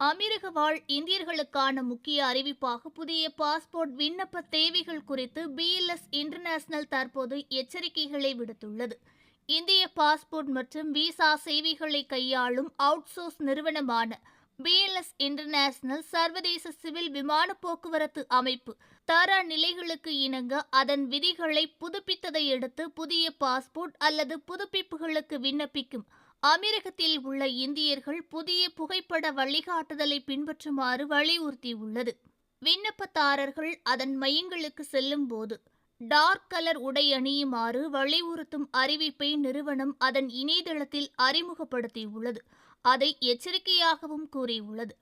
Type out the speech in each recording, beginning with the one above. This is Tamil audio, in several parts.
அமீரக வாழ் இந்தியர்களுக்கான முக்கிய அறிவிப்பாக புதிய பாஸ்போர்ட் விண்ணப்ப தேவைகள் குறித்து பிஎல்எஸ் இன்டர்நேஷனல் தற்போது எச்சரிக்கைகளை விடுத்துள்ளது. இந்திய பாஸ்போர்ட் மற்றும் விசா சேவைகளை கையாளும் அவுட்சோர்ஸ் நிறுவனமான பிஎல்எஸ் இன்டர்நேஷனல் சர்வதேச சிவில் விமான போக்குவரத்து அமைப்பு தர நிலைகளுக்கு இணங்க அதன் விதிகளை புதுப்பித்ததை அடுத்து புதிய பாஸ்போர்ட் அல்லது புதுப்பிப்புகளுக்கு விண்ணப்பிக்கும் அமீரகத்தில் உள்ள இந்தியர்கள் புதிய புகைப்பட வழிகாட்டுதலை பின்பற்றுமாறு வலியுறுத்தியுள்ளது. விண்ணப்பதாரர்கள் அதன் மையங்களுக்கு செல்லும் போது டார்க் கலர் உடை அணியுமாறு வலியுறுத்தும் அறிவிப்பை நிறுவனம் அதன் இணையதளத்தில் அறிமுகப்படுத்தியுள்ளது. அதை எச்சரிக்கையாகவும் கூறியுள்ளது.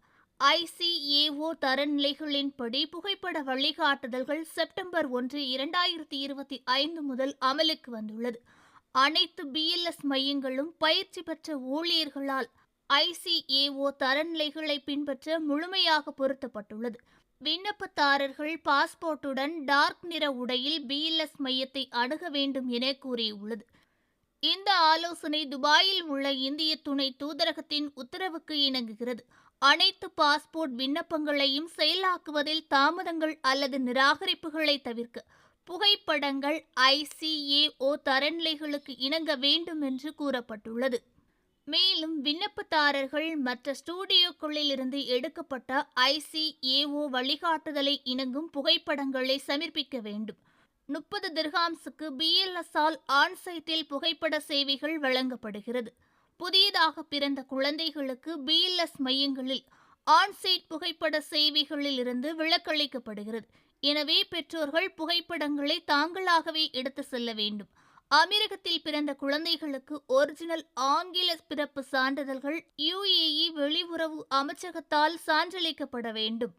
ஐசிஏஓ தரநிலைகளின்படி புகைப்பட வழிகாட்டுதல்கள் செப்டம்பர் ஒன்று இரண்டாயிரத்தி இருபத்தி ஐந்து முதல் அமலுக்கு வந்துள்ளது. அனைத்து பிஎல்எஸ் மையங்களும் பயிற்சி பெற்ற ஊழியர்களால் ஐசிஏஓ தரநிலைகளை பின்பற்ற முழுமையாக பொருத்தப்பட்டுள்ளது. விண்ணப்பதாரர்கள் பாஸ்போர்ட்டுடன் டார்க் நிற உடையில் பிஎல்எஸ் மையத்தை அணுக வேண்டும் என கூறியுள்ளது. இந்த ஆலோசனை துபாயில் உள்ள இந்திய துணை தூதரகத்தின் உத்தரவுக்கு இணங்குகிறது. அனைத்து பாஸ்போர்ட் விண்ணப்பங்களையும் செயலாக்குவதில் தாமதங்கள் அல்லது நிராகரிப்புகளை தவிர்க்க புகைப்படங்கள் ஐசிஏஓ தரநிலைகளுக்கு இணங்க வேண்டும் என்று கூறப்பட்டுள்ளது. மேலும் விண்ணப்பதாரர்கள் மற்ற ஸ்டூடியோக்களில் இருந்து எடுக்கப்பட்ட ஐசிஏஓ வழிகாட்டுதலை இணங்கும் புகைப்படங்களை சமர்ப்பிக்க வேண்டும். முப்பது திர்ஹாம்ஸுக்கு பிஎல்எஸ்ஆல் ஆன்சைட்டில் புகைப்பட சேவைகள் வழங்கப்படுகிறது. புதியதாக பிறந்த குழந்தைகளுக்கு பிஎல்எஸ் மையங்களில் ஆன்சைட் புகைப்பட சேவைகளில் இருந்து விலக்களிக்கப்படுகிறது. எனவே பெற்றோர்கள் புகைப்படங்களை தாங்களாகவே எடுத்து செல்ல வேண்டும். அமீரகத்தில் பிறந்த குழந்தைகளுக்கு ஒரிஜினல் ஆங்கில பிறப்பு சான்றிதழ்கள் யுஏஇ வெளியுறவு அமைச்சகத்தால் சான்றளிக்கப்பட வேண்டும்.